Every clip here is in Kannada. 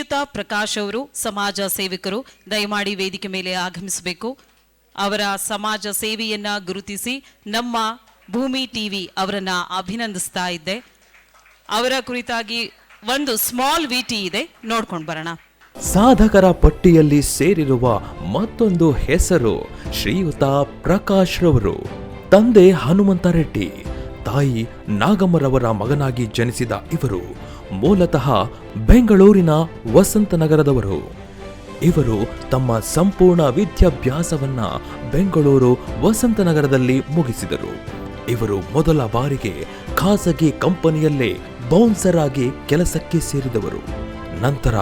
ಶ್ರೀಯುತ ಪ್ರಕಾಶ್ ಅವರು, ಸಮಾಜ ಸೇವಕರು, ದಯಮಾಡಿ ವೇದಿಕೆ ಮೇಲೆ ಆಗಮಿಸಬೇಕು. ಅವರ ಸಮಾಜ ಸೇವೆಯನ್ನ ಗುರುತಿಸಿ ನಮ್ಮ ಭೂಮಿ ಟಿವಿ ಅವರನ್ನ ಅಭಿನಂದಿಸ್ತಾ ಇದ್ದೆ. ಅವರ ಕುರಿತಾಗಿ ಒಂದು ಸ್ಮಾಲ್ ವಿಟಿ ಇದೆ, ನೋಡ್ಕೊಂಡು ಬರೋಣ. ಸಾಧಕರ ಪಟ್ಟಿಯಲ್ಲಿ ಸೇರಿರುವ ಮತ್ತೊಂದು ಹೆಸರು ಶ್ರೀಯುತ ಪ್ರಕಾಶ್ ರವರು. ತಂದೆ ಹನುಮಂತ ರೆಡ್ಡಿ, ತಾಯಿ ನಾಗಮ್ಮರವರ ಮಗನಾಗಿ ಜನಿಸಿದ ಇವರು ಮೂಲತಃ ಬೆಂಗಳೂರಿನ ವಸಂತನಗರದವರು. ಇವರು ತಮ್ಮ ಸಂಪೂರ್ಣ ವಿದ್ಯಾಭ್ಯಾಸವನ್ನ ಬೆಂಗಳೂರು ವಸಂತನಗರದಲ್ಲಿ ಮುಗಿಸಿದರು. ಇವರು ಮೊದಲ ಬಾರಿಗೆ ಖಾಸಗಿ ಕಂಪನಿಯಲ್ಲೇ ಬೌನ್ಸರ್ ಆಗಿ ಕೆಲಸಕ್ಕೆ ಸೇರಿದವರು. ನಂತರ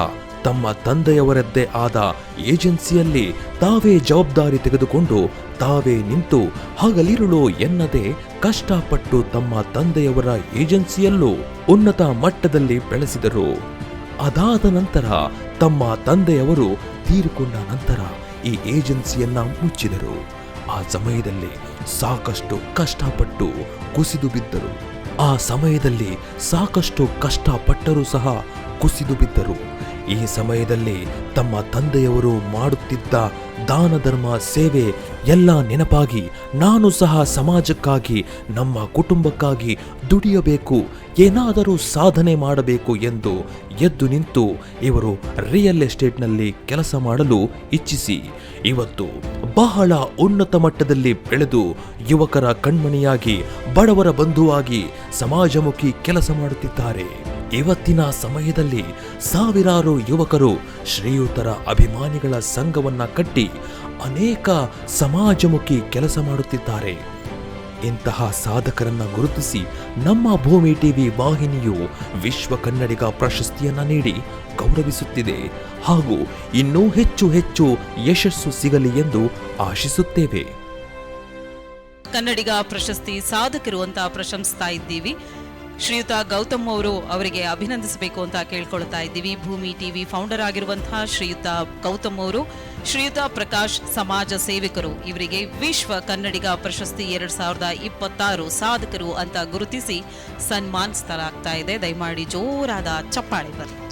ತಮ್ಮ ತಂದೆಯವರದ್ದೇ ಆದ ಏಜೆನ್ಸಿಯಲ್ಲಿ ತಾವೇ ಜವಾಬ್ದಾರಿ ತೆಗೆದುಕೊಂಡು ತಾವೇ ನಿಂತು ಹಗಲಿರುಳು ಎನ್ನದೆ ಕಷ್ಟಪಟ್ಟು ತಮ್ಮ ತಂದೆಯವರ ಏಜೆನ್ಸಿಯಲ್ಲೂ ಉನ್ನತ ಮಟ್ಟದಲ್ಲಿ ಬೆಳೆಸಿದರು. ಅದಾದ ನಂತರ ತಮ್ಮ ತಂದೆಯವರು ತೀರಿಕೊಂಡ ನಂತರ ಈ ಏಜೆನ್ಸಿಯನ್ನ ಮುಚ್ಚಿದರು. ಆ ಸಮಯದಲ್ಲಿ ಸಾಕಷ್ಟು ಕಷ್ಟಪಟ್ಟು ಕುಸಿದು ಬಿದ್ದರು. ಆ ಸಮಯದಲ್ಲಿ ಸಾಕಷ್ಟು ಕಷ್ಟಪಟ್ಟರೂ ಸಹ ಕುಸಿದು ಬಿದ್ದರು. ಈ ಸಮಯದಲ್ಲಿ ತಮ್ಮ ತಂದೆಯವರು ಮಾಡುತ್ತಿದ್ದ ದಾನ ಧರ್ಮ ಸೇವೆ ಎಲ್ಲ ನೆನಪಾಗಿ ನಾನು ಸಹ ಸಮಾಜಕ್ಕಾಗಿ, ನಮ್ಮ ಕುಟುಂಬಕ್ಕಾಗಿ ದುಡಿಯಬೇಕು, ಏನಾದರೂ ಸಾಧನೆ ಮಾಡಬೇಕು ಎಂದು ಎದ್ದು ನಿಂತು ಇವರು ರಿಯಲ್ ಎಸ್ಟೇಟ್ನಲ್ಲಿ ಕೆಲಸ ಮಾಡಲು ಇಚ್ಛಿಸಿ. ಇವತ್ತು ಬಹಳ ಉನ್ನತ ಮಟ್ಟದಲ್ಲಿ ಬೆಳೆದು ಯುವಕರ ಕಣ್ಮಣಿಯಾಗಿ, ಬಡವರ ಬಂಧುವಾಗಿ, ಸಮಾಜಮುಖಿ ಕೆಲಸ ಮಾಡುತ್ತಿದ್ದಾರೆ. ಇವತ್ತಿನ ಸಮಯದಲ್ಲಿ ಸಾವಿರಾರು ಯುವಕರು ಶ್ರೀಯುತರ ಅಭಿಮಾನಿಗಳ ಸಂಘವನ್ನ ಕಟ್ಟಿ ಅನೇಕ ಸಮಾಜಮುಖಿ ಕೆಲಸ ಮಾಡುತ್ತಿದ್ದಾರೆ. ಇಂತಹ ಸಾಧಕರನ್ನು ಗುರುತಿಸಿ ನಮ್ಮ ಭೂಮಿ ಟಿವಿ ವಾಹಿನಿಯು ವಿಶ್ವ ಕನ್ನಡಿಗ ಪ್ರಶಸ್ತಿಯನ್ನ ನೀಡಿ ಗೌರವಿಸುತ್ತಿದೆ ಹಾಗೂ ಇನ್ನೂ ಹೆಚ್ಚು ಹೆಚ್ಚು ಯಶಸ್ಸು ಸಿಗಲಿ ಎಂದು ಆಶಿಸುತ್ತೇವೆ. ಕನ್ನಡಿಗ ಪ್ರಶಸ್ತಿ ಸಾಧಕರು ಅಂತ ಪ್ರಶಂಸಿಸ್ತಾ ಇದ್ದೀವಿ. ಶ್ರೀಯುತ ಗೌತಮ್ ಅವರು ಅವರಿಗೆ ಅಭಿನಂದಿಸಬೇಕು ಅಂತ ಕೇಳ್ಕೊಳ್ತಾ ಇದ್ದೀವಿ. ಭೂಮಿ ಟಿವಿ ಫೌಂಡರ್ ಆಗಿರುವಂತಹ ಶ್ರೀಯುತ ಗೌತಮ್ ಅವರು, ಶ್ರೀಯುತ ಪ್ರಕಾಶ್ ಸಮಾಜ ಸೇವಕರು, ಇವರಿಗೆ ವಿಶ್ವ ಕನ್ನಡಿಗ ಪ್ರಶಸ್ತಿ ಎರಡ್ ಸಾವಿರದ ಇಪ್ಪತ್ತಾರು ಸಾಧಕರು ಅಂತ ಗುರುತಿಸಿ ಸನ್ಮಾನಿಸಲಾಗ್ತಾ ಇದೆ. ದಯಮಾಡಿ ಜೋರಾದ ಚಪ್ಪಾಳೆ ಬರಲಿ